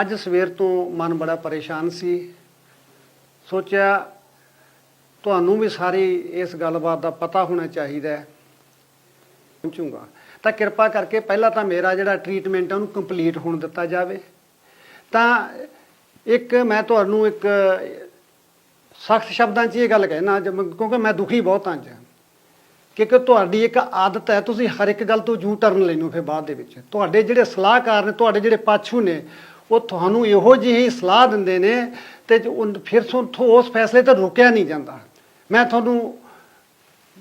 ਅੱਜ ਸਵੇਰ ਤੋਂ ਮਨ ਬੜਾ ਪਰੇਸ਼ਾਨ ਸੀ। ਸੋਚਿਆ ਤੁਹਾਨੂੰ ਵੀ ਸਾਰੀ ਇਸ ਗੱਲਬਾਤ ਦਾ ਪਤਾ ਹੋਣਾ ਚਾਹੀਦਾ ਹੈ। ਪਹੁੰਚੂਗਾ। ਤਾਂ ਕਿਰਪਾ ਕਰਕੇ ਪਹਿਲਾਂ ਤਾਂ ਮੇਰਾ ਜਿਹੜਾ ਟ੍ਰੀਟਮੈਂਟ ਹੈ, ਉਹਨੂੰ ਕੰਪਲੀਟ ਹੋਣ ਦਿੱਤਾ ਜਾਵੇ। ਤਾਂ ਇੱਕ ਮੈਂ ਤੁਹਾਨੂੰ ਇੱਕ ਸਖਤ ਸ਼ਬਦਾਂ 'ਚ ਇਹ ਗੱਲ ਕਹਿਣਾ ਅੱਜ ਕਿਉਂਕਿ ਮੈਂ ਦੁਖੀ ਬਹੁਤ ਹਾਂ ਅੱਜ। ਕਿਉਂਕਿ ਤੁਹਾਡੀ ਇੱਕ ਆਦਤ ਹੈ, ਤੁਸੀਂ ਹਰ ਇੱਕ ਗੱਲ ਤੋਂ ਜੂ ਟਰਨ ਲੈਨੋ ਫਿਰ ਬਾਅਦ ਦੇ ਵਿੱਚ। ਤੁਹਾਡੇ ਜਿਹੜੇ ਸਲਾਹਕਾਰ ਨੇ, ਤੁਹਾਡੇ ਜਿਹੜੇ ਪਾਛੂ ਨੇ ਉਹ ਤੁਹਾਨੂੰ ਇਹੋ ਜਿਹੀ ਸਲਾਹ ਦਿੰਦੇ ਨੇ ਤੇ ਫਿਰ ਤੋਂ ਉਸ ਫੈਸਲੇ ਤੇ ਰੁਕਿਆ ਨਹੀਂ ਜਾਂਦਾ। ਮੈਂ ਤੁਹਾਨੂੰ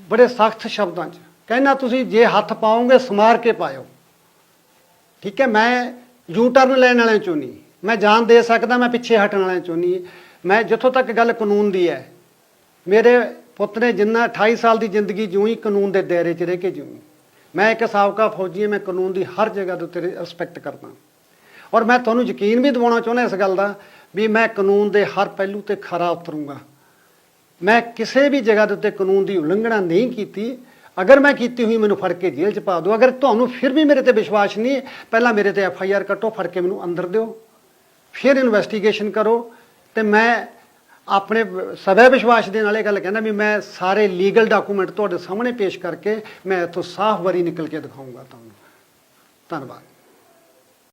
ਬੜੇ ਸਖਤ ਸ਼ਬਦਾਂ 'ਚ ਕਹਿਣਾ ਤੁਸੀਂ ਜੇ ਹੱਥ ਪਾਓਗੇ, ਸਮਾਰ ਕੇ ਪਾਇਓ। ਠੀਕ ਹੈ, ਮੈਂ ਯੂ ਟਰਨ ਲੈਣ ਵਾਲਿਆਂ ਚੋਂ ਨਹੀਂ। ਮੈਂ ਜਾਨ ਦੇ ਸਕਦਾ, ਮੈਂ ਪਿੱਛੇ ਹਟਣ ਵਾਲਿਆਂ ਚੋਂ ਨਹੀਂ। ਮੈਂ ਜਿੱਥੋਂ ਤੱਕ ਗੱਲ ਕਾਨੂੰਨ ਦੀ ਹੈ, ਮੇਰੇ ਪੁੱਤ ਨੇ ਜਿੰਨਾ 28 ਸਾਲ ਦੀ ਜ਼ਿੰਦਗੀ ਜਿਉਂ ਕਾਨੂੰਨ ਦੇ ਦਾਇਰੇ 'ਚ ਰਹਿ ਕੇ ਜਿਉਂ ਮੈਂ ਇੱਕ ਸਾਬਕਾ ਫੌਜੀ ਹਾਂ, ਮੈਂ ਕਾਨੂੰਨ ਦੀ ਹਰ ਜਗ੍ਹਾ ਦੇ ਉੱਤੇ ਰਿਸਪੈਕਟ ਕਰਦਾ। ਔਰ ਮੈਂ ਤੁਹਾਨੂੰ ਯਕੀਨ ਵੀ ਦਿਵਾਉਣਾ ਚਾਹੁੰਦਾ ਇਸ ਗੱਲ ਦਾ ਵੀ ਮੈਂ ਕਾਨੂੰਨ ਦੇ ਹਰ ਪਹਿਲੂ ਤੇ ਖਰਾ ਉਤਰੂੰਗਾ। ਮੈਂ ਕਿਸੇ ਵੀ ਜਗ੍ਹਾ ਦੇ ਉੱਤੇ ਕਾਨੂੰਨ ਦੀ ਉਲੰਘਣਾ ਨਹੀਂ ਕੀਤੀ। ਅਗਰ ਮੈਂ ਕੀਤੀ ਹੋਈ ਮੈਨੂੰ ਫੜ ਕੇ ਜੇਲ੍ਹ 'ਚ ਪਾ ਦਿਓ। ਅਗਰ ਤੁਹਾਨੂੰ ਫਿਰ ਵੀ ਮੇਰੇ ਤੇ ਵਿਸ਼ਵਾਸ ਨਹੀਂ ਹੈ, ਪਹਿਲਾਂ ਮੇਰੇ ਤੇ ਐਫ ਆਈ ਆਰ ਕੱਟੋ ਫੜ ਕੇ ਮੈਨੂੰ ਅੰਦਰ ਦਿਓ। ਫਿਰ ਇਨਵੈਸਟੀਗੇਸ਼ਨ ਕਰੋ। ਤੇ ਮੈਂ ਆਪਣੇ ਸਵੈ ਵਿਸ਼ਵਾਸ ਦੇ ਨਾਲ ਇਹ ਗੱਲ ਕਹਿੰਦਾ ਵੀ ਮੈਂ ਸਾਰੇ ਲੀਗਲ ਡਾਕੂਮੈਂਟ ਤੁਹਾਡੇ ਸਾਹਮਣੇ ਪੇਸ਼ ਕਰਕੇ ਮੈਂ ਇੱਥੋਂ ਸਾਫ਼ ਵਰੀ ਨਿਕਲ ਕੇ ਦਿਖਾਊਂਗਾ ਤੁਹਾਨੂੰ। ਧੰਨਵਾਦ।